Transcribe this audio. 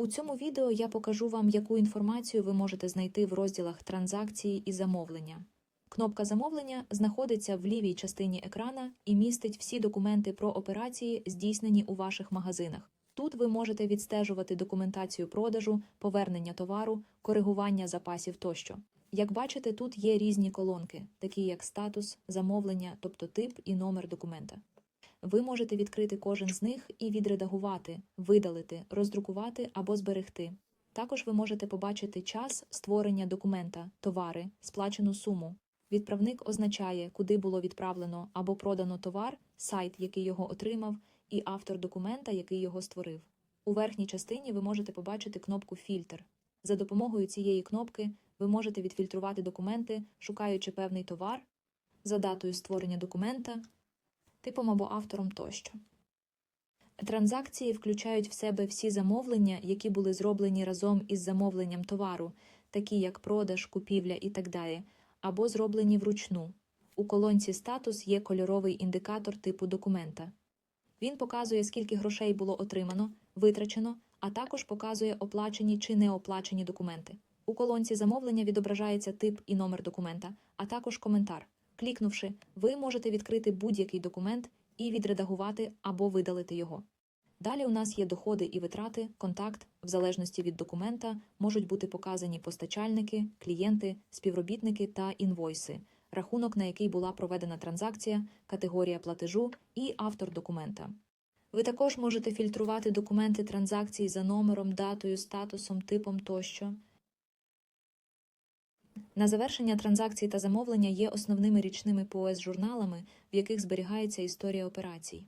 У цьому відео я покажу вам, яку інформацію ви можете знайти в розділах транзакції і замовлення. Кнопка замовлення знаходиться в лівій частині екрана і містить всі документи про операції, здійснені у ваших магазинах. Тут ви можете відстежувати документацію продажу, повернення товару, коригування запасів тощо. Як бачите, тут є різні колонки, такі як статус, замовлення, тобто тип і номер документа. Ви можете відкрити кожен з них і відредагувати, видалити, роздрукувати або зберегти. Також ви можете побачити час створення документа, товари, сплачену суму. Відправник означає, куди було відправлено або продано товар, сайт, який його отримав, і автор документа, який його створив. У верхній частині ви можете побачити кнопку Фільтр. За допомогою цієї кнопки ви можете відфільтрувати документи, шукаючи певний товар за датою створення документа, типом або автором тощо. Транзакції включають в себе всі замовлення, які були зроблені разом із замовленням товару, такі як продаж, купівля і так далі, або зроблені вручну. У колонці Статус є кольоровий індикатор типу документа. Він показує, скільки грошей було отримано, витрачено, а також показує оплачені чи неоплачені документи. У колонці замовлення відображається тип і номер документа, а також коментар. Клікнувши, ви можете відкрити будь-який документ і відредагувати або видалити його. Далі у нас є доходи і витрати, контакт, в залежності від документа, можуть бути показані постачальники, клієнти, співробітники та інвойси, рахунок, на який була проведена транзакція, категорія платежу і автор документа. Ви також можете фільтрувати документи транзакцій за номером, датою, статусом, типом тощо. На завершення транзакцій та замовлення є основними річними ПОС журналами, в яких зберігається історія операцій.